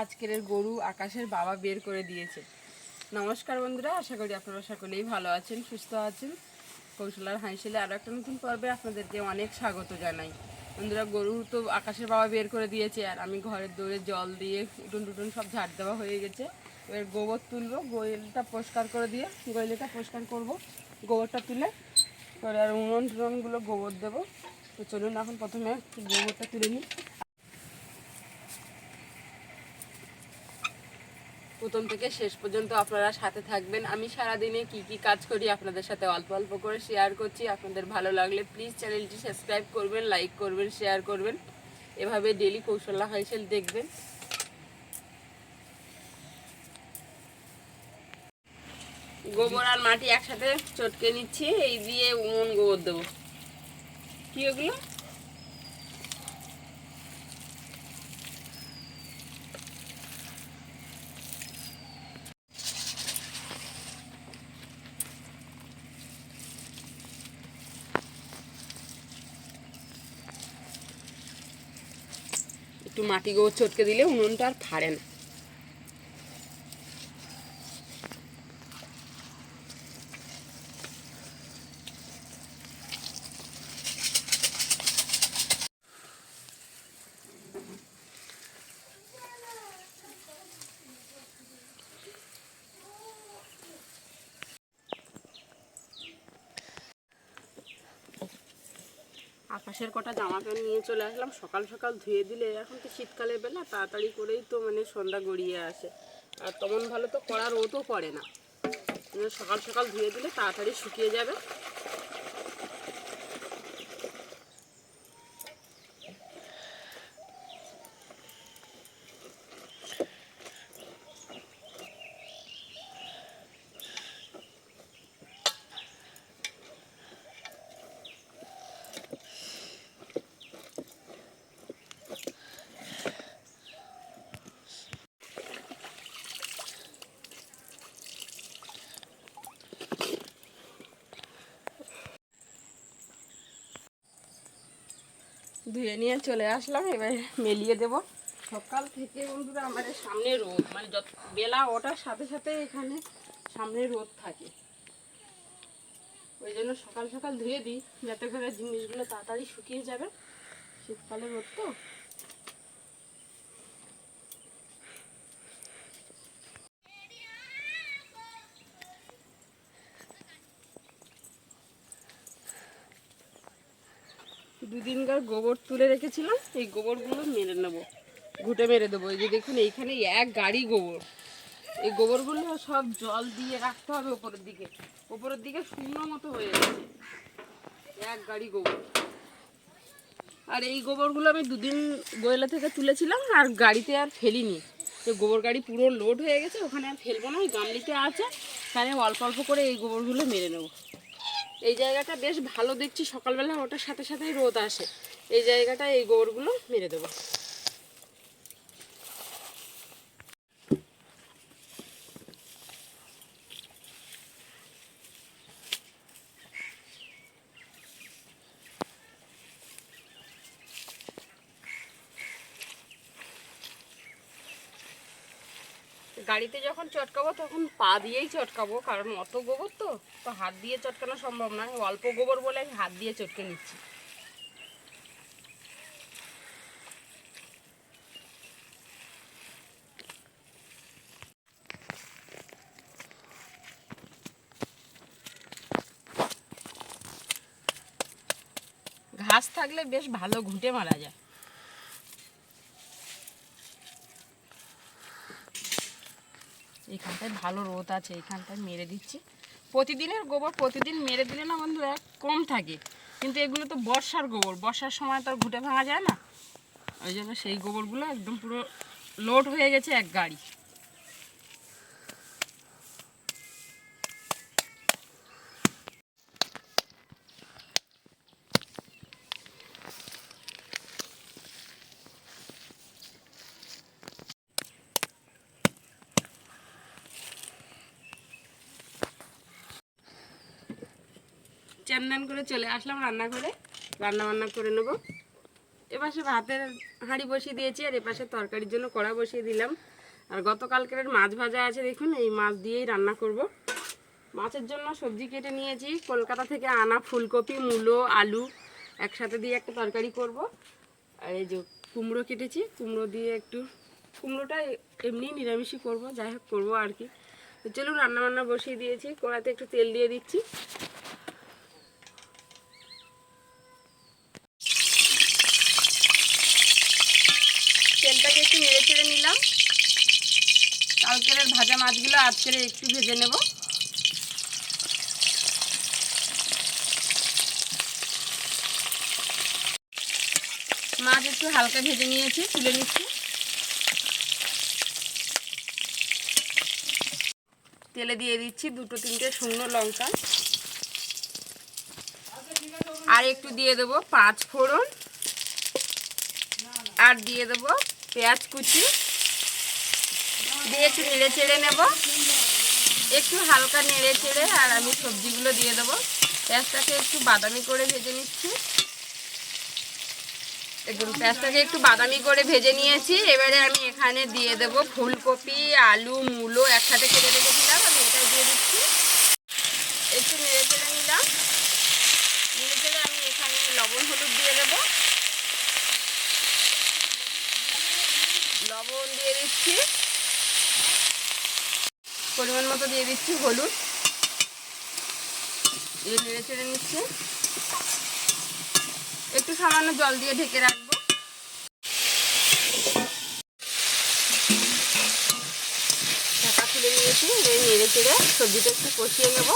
আজকের গরু আকাশের বাবা বের করে দিয়েছে। নমস্কার বন্ধুরা, আশা করি আপনারা সকলেই ভালো আছেন, সুস্থ আছেন। কৌশলার হাঁসেলে আরও একটা নতুন পর্বে আপনাদেরকে অনেক স্বাগত জানাই। বন্ধুরা, গরু তো আকাশের বাবা বের করে দিয়েছে, আর আমি ঘরের দৌড়ে জল দিয়ে উটুন টুটুন সব ঝাড় দেওয়া হয়ে গেছে। এবার গোবর তুলবো, গোয়েলটা পরিষ্কার করে দিয়ে, গোয়েলটা পরিষ্কার করব, গোবরটা তুলে তারপরে আর উনুন টুনগুলো গোবর দেবো। তো চলুন এখন প্রথমে গোবরটা তুলে নিই। প্রথম থেকে শেষ পর্যন্ত আপনারা সাথে থাকবেন। আমি সারাদিনে কি কি কাজ করি আপনাদের সাথে অল্প অল্প করে শেয়ার করছি। আপনাদের ভালো লাগলে প্লিজ চ্যানেলটি সাবস্ক্রাইব করবেন লাইক করবেন শেয়ার করবেন। এভাবে ডেলি কৌশল্যা হাইসেল দেখবেন। গোবর আর মাটি একসাথে চটকে নিচ্ছি। এই দিয়ে উমন গোবর দেবো। কি ওগুলো? একটু মাটি গোবর চটকে দিলে উনুনটা আর ফাড়ে না। আকাশের কটা জামা প্যান্ট নিয়ে চলে আসলাম। সকাল সকাল ধুয়ে দিলে এখন তো শীতকালের বেলা, তাড়াতাড়ি করেই তো মানে সন্ধ্যা গড়িয়ে আসে। আর তেমন ভালো তো কড়া রোদও পড়ে না। সকাল সকাল ধুয়ে দিলে তাড়াতাড়ি শুকিয়ে যাবে। ধুয়ে নিয়ে চলে আসলাম, এবার মেলিয়ে দেব। সকাল থেকে বন্ধুরা আমাদের সামনে রোদ মানে যত বেলা ওটার সাথে সাথে এখানে সামনে রোদ থাকে। ওই জন্য সকাল সকাল ধুয়ে দিই, যাতে করে জিনিসগুলো তাড়াতাড়ি শুকিয়ে যাবে। শীতকালে রোদ তো। দুদিনকার গোবর তুলে রেখেছিলাম, এই গোবরগুলো মেরে নেব। ঘুটে মেরে দেবো। এই যে দেখুন, এইখানে এক গাড়ি গোবর। এই গোবরগুলো সব জল দিয়ে রাখতে হবে ওপরের দিকে। ওপরের দিকে শূন্য মতো হয়ে যাচ্ছে এক গাড়ি গোবর। আর এই গোবরগুলো আমি দুদিন গোয়েলা থেকে তুলেছিলাম, আর গাড়িতে আর ফেলিনি। তো গোবর গাড়ি পুরো লোড হয়ে গেছে, ওখানে আর ফেলব না, ওই গামলিতে আছে। তাহলে অল্প অল্প করে এই গোবরগুলো মেরে নেব। এই জায়গাটা বেশ ভালো দেখছি। সকালবেলা ওটার সাথে সাথেই রোদ আসে। এই জায়গাটা এই গোবরগুলো মেরে দেবো। গাড়িতে যখন চটকাবো তখন পা দিয়েই চটকাবো, কারণ অত গোবর তো তো হাত দিয়ে চটকানো সম্ভব নয় অল্প গোবর বলে আমি হাত দিয়ে চটকে নিচ্ছি। ঘাস থাকলে বেশ ভালো ঘুঁটে মারা যায়। এইখানটায় ভালো রোদ আছে, এখানটায় মেরে দিচ্ছি। প্রতিদিনের গোবর প্রতিদিন মেরে দিলে না বন্ধুরা কম থাকে। কিন্তু এগুলো তো বর্ষার গোবর, বর্ষার সময় তো আর ঘুটে ভাঙা যায় না। ওই জন্য সেই গোবরগুলো একদম পুরো লোড হয়ে গেছে এক গাড়ি। চ্যান্দান করে চলে আসলাম রান্না করে রান্না বান্না করে নেব। এপাশে ভাতের হাঁড়ি বসিয়ে দিয়েছি আর এপাশে তরকারির জন্য কড়া বসিয়ে দিলাম। আর গতকালকের মাছ ভাজা আছে দেখুন, এই মাছ দিয়েই রান্না করব। মাছের জন্য সবজি কেটে নিয়েছি। কলকাতা থেকে আনা ফুলকপি, মূলো, আলু একসাথে দিয়ে একটা তরকারি করব। আর এই যে কুমড়ো কেটেছি, কুমড়ো দিয়ে একটু কুমড়োটা এমনি নিরামিষই করব, যাই হোক করব আর কি। চলুন রান্নাবান্না বসিয়ে দিয়েছি, কড়াতে একটু তেল দিয়ে দিচ্ছি তেলটাকে একটু নেড়ে চেড়ে নিলাম। কালকের ভাজা মাছগুলো আজকের একটু ভেজে নেব। মাছ একটু হালকা ভেজে নিয়েছি, তুলে নিচ্ছি। তেলে দিয়ে দিচ্ছি দুটো তিনটে শুকনো লঙ্কা। আর একটু দিয়ে দেবো পাঁচ ফোড়ন। আর দিয়ে দেবো পেঁয়াজ কুচি দিয়ে একটু নেড়ে চেড়ে নেব। একটু হালকা নেড়ে চেড়ে আর আমি সবজিগুলো দিয়ে দেবো। পেঁয়াজটাকে একটু বাদামি করে ভেজে নিচ্ছি। একদম পেঁয়াজটাকে একটু বাদামি করে ভেজে নিয়েছি। এবারে আমি এখানে দিয়ে দেব ফুলকপি, আলু, মূলো একসাথে কেটে রেখেছিলাম আমি এটা দিয়ে দিচ্ছি। একটু নেড়ে চেড়ে নিলাম। নেড়ে চেড়ে আমি এখানে লবণ, হলুদ দিয়ে দেবো। লবণ দিয়ে দিচ্ছি। পরিমাণ মতো দিয়ে দিচ্ছি হলুদ। দিয়ে নেড়ে চেড়ে নিচ্ছি। একটু সামান্য জল দিয়ে ঢেকে রাখব। ঢাকা খুলে নিয়েছি নেড়ে চেড়ে সবজিটা একটু কষিয়ে নেব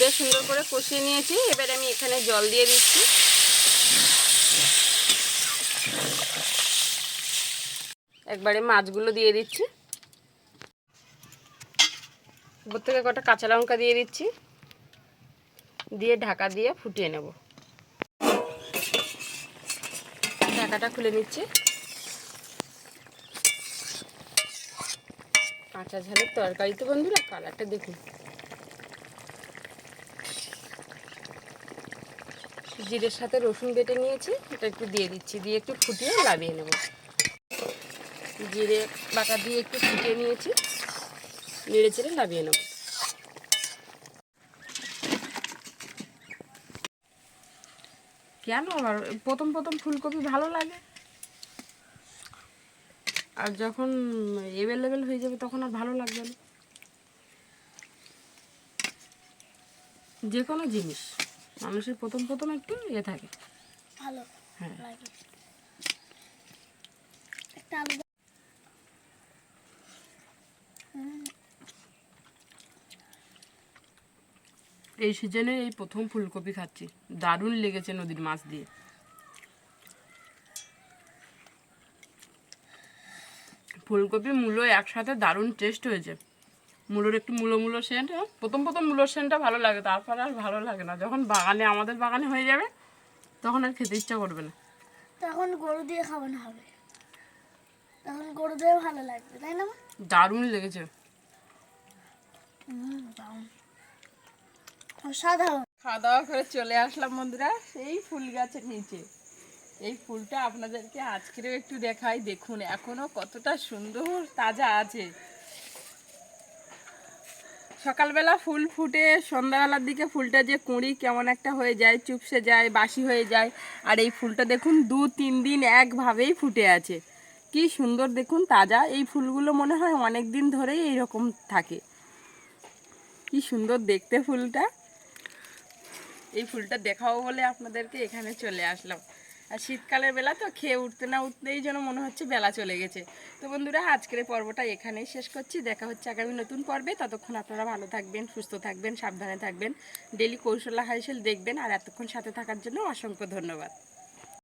বেশ সুন্দর করে কষিয়ে নিয়েছি। এবার আমি এখানে জল দিয়ে দিচ্ছি। একবারে মাছগুলো দিয়ে দিচ্ছি। উপর থেকে কটা কাঁচা লঙ্কা দিয়ে দিচ্ছি। দিয়ে ঢাকা দিয়ে ফুটিয়ে নেব। ঢাকাটা খুলে নিচ্ছি। কাঁচা ঝালের তরকারি তো বন্ধুরা, কালারটা দেখুন। জিরের সাথে রসুন বেটে নিয়েছি, এটা একটু দিয়ে দিচ্ছি, দিয়ে একটু ফুটিয়ে লাভিয়ে নেব। জিরে বাটা দিয়ে একটু ফুটিয়ে নিয়েছি, নেড়ে চেড়ে লাভিয়ে নেব। কেন আবার? প্রথম প্রথম ফুলকপি ভালো লাগে। আর যখন অ্যাভেলেবেল হয়ে যাবে তখন আর ভালো লাগবে না। যে কোনো জিনিস। মানুষের প্রথম প্রথম একটু ইয়ে থাকে। ভালো। হ্যাঁ। একটা আলু এই সিজনে এই প্রথম ফুলকপি খাচ্ছি। দারুণ লেগেছে নদীর মাছ দিয়ে। ফুলকপি মূলো একসাথে দারুণ টেস্ট হয়েছে। মূলোর একটু মূলো মূলো সেন্ট প্রথম প্রথম মূলোর সেন্টটা ভালো লাগে তারপর আর ভালো লাগে না। যখন বাগানে আমাদের বাগানে হয়ে যাবে তখন আর খেতে ইচ্ছা করবে না। তখন গরু দিয়ে খাওয়ানো হবে। তখন গরু দিয়ে ভালো লাগবে তাই না মা? দারুণ লেগেছে। হুম, দারুণ। অসাধারণ। খাওয়া দাওয়া করে চলে আসলাম বন্ধুরা সেই ফুল গাছের নিচে। এই ফুলটা আপনাদেরকে আজকেরও একটু দেখাই দেখুন এখনও কতটা সুন্দর তাজা আছে। সকালবেলা ফুল ফুটে, সন্ধ্যাবেলার দিকে ফুলটা যে কুঁড়ি কেমন একটা হয়ে যায়, চুপসে যায়, বাসি হয়ে যায়। আর এই ফুলটা দেখুন, দু তিন দিন একভাবেই ফুটে আছে। কি সুন্দর দেখুন, তাজা। এই ফুলগুলো মনে হয় অনেক দিন ধরেই এইরকম থাকে। কি সুন্দর দেখতে ফুলটা। এই ফুলটা দেখাবো বলে আপনাদেরকে এখানে চলে আসলাম। আর শীতকালের বেলা তো খেয়ে উঠতে না উঠতেই যেন মনে হচ্ছে বেলা চলে গেছে। তো বন্ধুরা, আজকের পর্বটা এখানেই শেষ করছি। দেখা হচ্ছে আগামী নতুন পর্বে। ততক্ষণ আপনারা ভালো থাকবেন, সুস্থ থাকবেন, সাবধানে থাকবেন। ডেলি কৌশলা হাইসেল দেখবেন। আর এতক্ষণ সাথে থাকার জন্য অসংখ্য ধন্যবাদ।